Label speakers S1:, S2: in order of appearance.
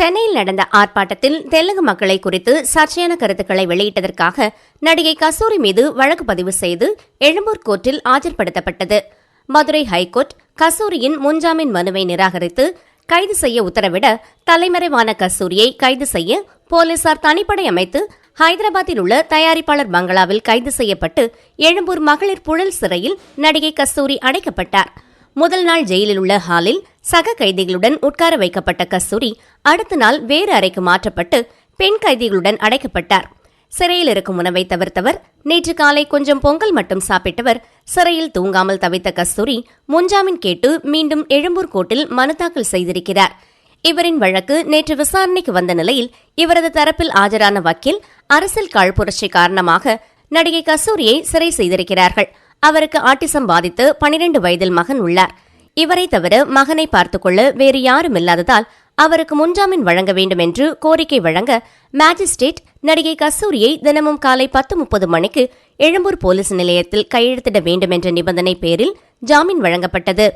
S1: சென்னையில் நடந்த ஆர்ப்பாட்டத்தில் தெலுங்கு மக்களை குறித்து சர்ச்சையான கருத்துக்களை வெளியிட்டதற்காக நடிகை கஸ்தூரி மீது வழக்கு பதிவு செய்து எழும்பூர் கோர்ட்டில் ஆஜர்படுத்தப்பட்டது. மதுரை ஹைகோர்ட் கஸ்தூரியின் முன்ஜாமீன் மனுவை நிராகரித்து கைது செய்ய உத்தரவிட தலைமறைவான கஸ்தூரியை கைது செய்ய போலீசார் தனிப்படை அமைத்து ஹைதராபாத்தில் உள்ள தயாரிப்பாளர் பங்களாவில் கைது செய்யப்பட்டு எழும்பூர் மகளிர் புழல் சிறையில் நடிகை கஸ்தூரி அடைக்கப்பட்டார். முதல் நாள் ஜெயிலில் உள்ள ஹாலில் சக கைதிகளுடன் உட்கார வைக்கப்பட்ட கஸ்தூரி அடுத்த நாள் வேறு அறைக்கு மாற்றப்பட்டு பெண் கைதிகளுடன் அடைக்கப்பட்டார். சிறையில் இருக்கும் உணவை தவிர்த்தவர் நேற்று காலை கொஞ்சம் பொங்கல் மட்டும் சாப்பிட்டவர் சிறையில் தூங்காமல் தவித்த கஸ்தூரி முன்ஜாமீன் கேட்டு மீண்டும் எழும்பூர் கோர்ட்டில் மனு தாக்கல் செய்திருக்கிறார். இவரின் வழக்கு நேற்று விசாரணைக்கு வந்த நிலையில் இவரது தரப்பில் ஆஜரான வக்கீல் அரசியல் காழ்ப்புரட்சி காரணமாக நடிகை கஸ்தூரியை சிறை செய்திருக்கிறார்கள். அவருக்கு ஆட்டிசம் பாதித்து பனிரெண்டு வயதில் மகன் உள்ளார். இவரை தவிர மகனை பார்த்துக்கொள்ள வேறு யாரும் இல்லாததால் அவருக்கு முன்ஜாமீன் வழங்க வேண்டும் என்று கோரிக்கை வழங்க மேஜிஸ்ட்ரேட் நடிகை கஸ்தூரியை தினமும் காலை பத்து முப்பது மணிக்கு எழும்பூர் போலீஸ் நிலையத்தில் கையெழுத்திட வேண்டும் என்ற நிபந்தனை பேரில் ஜாமீன் வழங்கப்பட்டது.